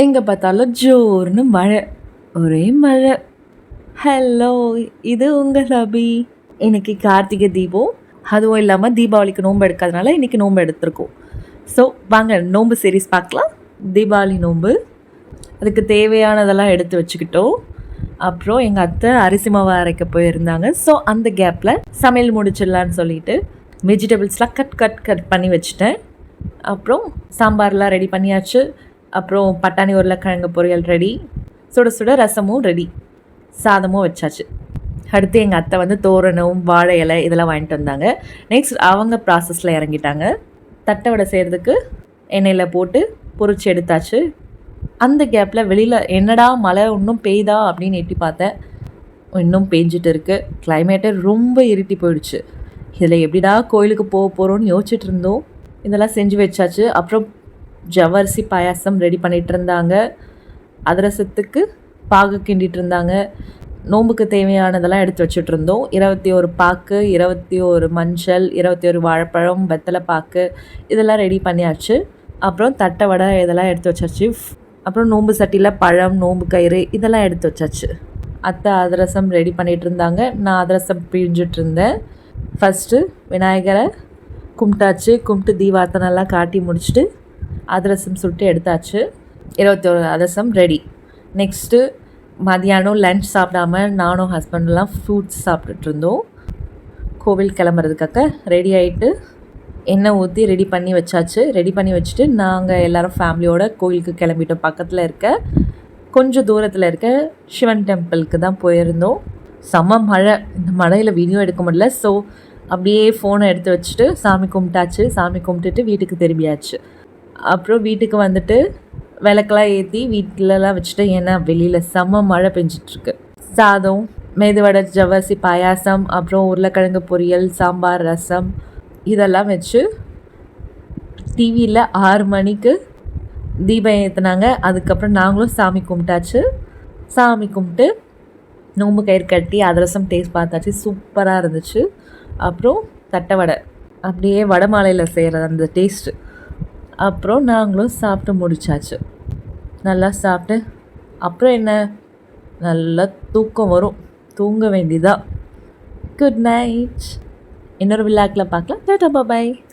எங்கே பார்த்தாலும் ஜோர்னு மழை. ஒரே மழை. ஹலோ இது உங்கள் அபி இன்னைக்கு கார்த்திகை தீபம். அதுவும் இல்லாமல் தீபாவளிக்கு நோன்பு எடுக்காதனால இன்றைக்கி நோன்பு எடுத்திருக்கோம். ஸோ வாங்க நோன்பு சீரீஸ் பார்க்கலாம். தீபாவளி நோன்பு. அதுக்கு தேவையானதெல்லாம் எடுத்து வச்சுக்கிட்டோம். அப்புறம் எங்கள் அத்தை அரிசி மாவு அரைக்க போயிருந்தாங்க. ஸோ அந்த கேப்பில் சமையல் முடிச்சிடலான்னு சொல்லிட்டு வெஜிடபிள்ஸ்லாம் கட் கட் கட் பண்ணி வச்சுட்டேன். அப்புறம் சாம்பார்லாம் ரெடி பண்ணியாச்சு. அப்புறம் பட்டாணி உருளைக்கிழங்கு பொரியல் ரெடி சுட சுட ரசமும் ரெடி சாதமும் வச்சாச்சு. அடுத்து எங்கள் அத்தை வந்து தோரணம் வாழை இலை இதெல்லாம் வாங்கிட்டு வந்தாங்க. நெக்ஸ்ட் அவங்க ப்ராசஸில் இறங்கிட்டாங்க. தட்டை வடை செய்கிறதுக்கு எண்ணெயில் போட்டு பொறிச்சு எடுத்தாச்சு. அந்த கேப்பில் வெளியில் என்னடா மழை இன்னும் பெய்தா அப்படின்னு எட்டி பார்த்தேன் இன்னும் பெஞ்சிட்டு இருக்குது கிளைமேட்டே ரொம்ப இருட்டி போயிடுச்சு. இதில் எப்படிடா கோயிலுக்கு போக போகிறோன்னு யோசிச்சுட்டு இருந்தோம். இதெல்லாம் செஞ்சு வச்சாச்சு. அப்புறம் ஜவ்வரிசி பாயாசம் ரெடி பண்ணிகிட்டு இருந்தாங்க அதிரசத்துக்கு பாகு கிண்டிட்டு இருந்தாங்க நோம்புக்கு தேவையானதெல்லாம் எடுத்து வச்சுட்டு இருந்தோம் இருபத்தி ஒரு பாக்கு இருபத்தி ஒரு மஞ்சள் இருபத்தி ஒரு வாழைப்பழம் வெத்தலை பாக்கு இதெல்லாம் ரெடி பண்ணியாச்சு. அப்புறம் தட்டை வடை இதெல்லாம் எடுத்து வச்சாச்சு. அப்புறம் நோம்பு சட்டியில் பழம் நோம்பு கயிறு இதெல்லாம் எடுத்து வச்சாச்சு. அத்தை அதிரசம் ரெடி பண்ணிகிட்டு இருந்தாங்க நான் அதிரசம் பிழிஞ்சிட்டு இருந்தேன் ஃபஸ்ட்டு விநாயகரை கும்பிட்டாச்சு. கும்பிட்டு தீபார்த்தனெல்லாம் காட்டி முடிச்சுட்டு அதிரசம் சுட்டு எடுத்தாச்சு. இருபத்தோரு அதிரசம் ரெடி நெக்ஸ்ட்டு மதியானம் லன்ச் சாப்பிடாம நானும் ஹஸ்பண்டெலாம் ஃப்ரூட்ஸ் சாப்பிட்டுட்டு இருந்தோம். கோவில் கிளம்புறதுக்காக ரெடி ஆகிட்டு எண்ணெய் ஊற்றி ரெடி பண்ணி வச்சாச்சு. ரெடி பண்ணி வச்சுட்டு நாங்கள் எல்லோரும் ஃபேமிலியோட கோயிலுக்கு கிளம்பிட்டோம். பக்கத்தில் இருக்க கொஞ்சம் தூரத்தில் இருக்க சிவன் டெம்பிளுக்கு தான் போயிருந்தோம். செம்ம மழை. இந்த மழையில் வீடியோ எடுக்க முடியல. ஸோ அப்படியே ஃபோனை எடுத்து வச்சுட்டு சாமி கும்பிட்டாச்சு. சாமி கும்பிட்டுட்டு வீட்டுக்கு திரும்பியாச்சு. அப்புறம் வீட்டுக்கு வந்துட்டு விளக்கெல்லாம் ஏற்றி வீட்டிலலாம் வச்சுட்டு ஏன்னா வெளியில் செம்ம மழை பெஞ்சிட்ருக்கு. சாதம் மெதுவடை ஜவ்வரிசி பாயாசம் அப்புறம் உருளைக்கிழங்கு பொரியல் சாம்பார் ரசம் இதெல்லாம் வச்சு டிவியில் ஆறு மணிக்கு தீபம் ஏற்றுனாங்க அதுக்கப்புறம் நாங்களும் சாமி கும்பிட்டாச்சு. சாமி கும்பிட்டு நோம்பு கயிறு கட்டி அதிரசம் டேஸ்ட் பார்த்தாச்சு. சூப்பராக இருந்துச்சு. அப்புறம் தட்டை வடை. அப்படியே வடை மாலையில் செய்கிற அந்த டேஸ்ட்டு அப்புறம் நாங்களும் சாப்பிட்டு முடிச்சாச்சு. நல்லா சாப்பிட்டு அப்புறம் என்ன? நல்லா தூக்கம் வரும். தூங்க வேண்டியதாக குட் நைட் இன்னொரு விழாக்கில் பார்க்கலாம். டாட்டா பாய்